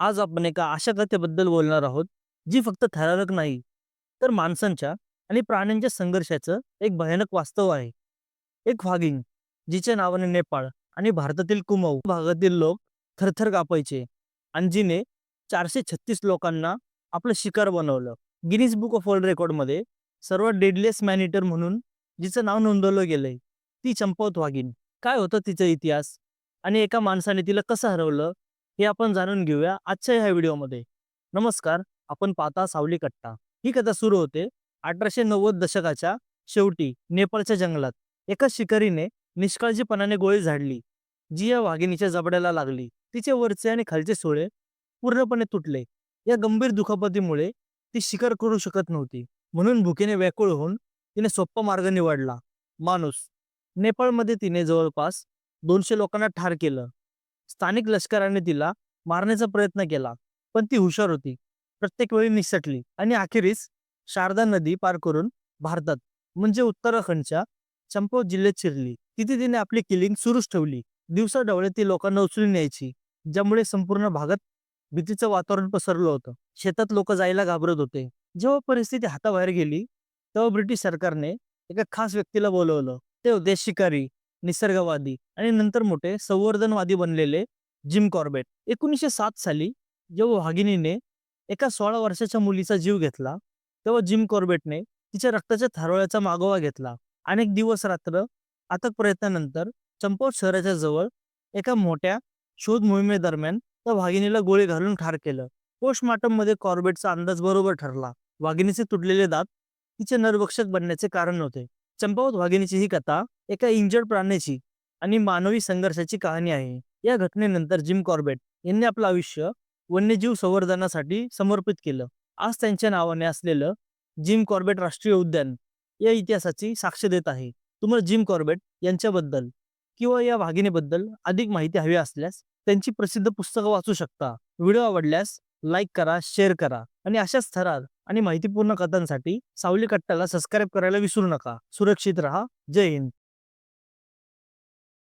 आज आपण एका अशा कथेबद्दल बोलणार आहोत जी फक्त थरारक नाही तर माणसांच्या आणि प्राण्यांच्या संघर्षाचं एक भयानक वास्तव आहे. एक फागिंग जिच्या नावाने नेपाळ आणि भारतातील कुमाऊ भागातील लोक थरथर कापायचे आणि जिने चारशे छत्तीस लोकांना आपलं शिकार बनवलं. गिनीज बुक ऑफ वर्ल्ड रेकॉर्डमध्ये सर्वात डेडलेस मॅनिटर म्हणून जिचं नाव नोंदवलं गेलंय ती चंपावत वाघीण. काय होतं तिचा इतिहास? आणि एका माणसाने तिला कसं हरवलं? हे आपण जाणून घेऊया आजच्या ह्या व्हिडिओमध्ये. नमस्कार आपण पाहता सावली कट्टा ही कथा सुरू होते अठराशे नव्वद दशकाच्या शेवटी नेपाळच्या जंगलात. एका शिकारीने निष्काळजीपणाने गोळी झाडली जी या वाघिणीच्या जबड्याला लागली. तिचे वरचे आणि खालचे सोळे पूर्णपणे तुटले. या गंभीर दुखापतीमुळे ती शिकार करू शकत नव्हती. म्हणून भुकेने व्याकुळ होऊन तिने सोप्पा मार्ग निवडला. माणूस. नेपाळमध्ये तिने जवळपास दोनशे लोकांना ठार केलं. स्थानिक लष्कराने तिला मारण्याचा प्रयत्न केला पण ती हुशार होती. प्रत्येक वेळी निसटली आणि अखेरीस शारदा नदी पार करून भारतात म्हणजे उत्तराखंडच्या चंपावत जिल्ह्यात शिरली. तिथे तिने आपली किलिंग सुरूच ठेवली. दिवसा डवळे ती लोकांना उचलून न्यायची ज्यामुळे संपूर्ण भागात भीतीचं वातावरण पसरलं होतं. शेतात लोक जायला घाबरत होते. जेव्हा परिस्थिती हाताबाहेर गेली तेव्हा ब्रिटिश सरकारने एका खास व्यक्तीला बोलवलं. ते होते शिकारी. निसर्गवादी आणि नंतर मोठे संवर्धनवादी बनलेले जिम कॉर्बेट. एकोणीसशे सात साली जेव्हा वाघिणीने एका सोळा वर्षाच्या मुलीचा जीव घेतला तेव्हा जिम कॉर्बेटने तिच्या रक्ताच्या थारोळ्याचा मागोवा घेतला अनेक दिवस रात्र अथक प्रयत्नानंतर चंपावत शहराच्या जवळ एका मोठ्या शोध मोहिमेदरम्यान त्या वाघिणीला गोळी घालून ठार केलं. पोस्टमार्टममध्ये कॉर्बेटचा अंदाज बरोबर ठरला. वाघिणीचे तुटलेले दात तिचे नरभक्षक बनण्याचे कारण होते. चंपावत वाघिणीची ही कथा एका इंजर्ड प्राण्याची आणि मानवी संघर्षाची कहाणी आहे. या घटनेनंतर जिम कॉर्बेट यांनी आपलं आयुष्य वन्यजीव संवर्धनासाठी समर्पित केलं. आज त्यांच्या नावाने असलेलं जिम कॉर्बेट राष्ट्रीय उद्यान या इतिहासाची साक्ष देत आहे. तुम्हाला जिम कॉर्बेट यांच्याबद्दल किंवा या वाघिणीबद्दल अधिक माहिती हवी असल्यास त्यांची प्रसिद्ध पुस्तकं वाचू शकता. व्हिडिओ आवडल्यास लाईक करा शेअर करा आणि अशाच थरार आणि माहितीपूर्ण कथांसाठी सावली कट्टाला सबस्क्राईब करायला विसरू नका. सुरक्षित रहा. जय हिंद.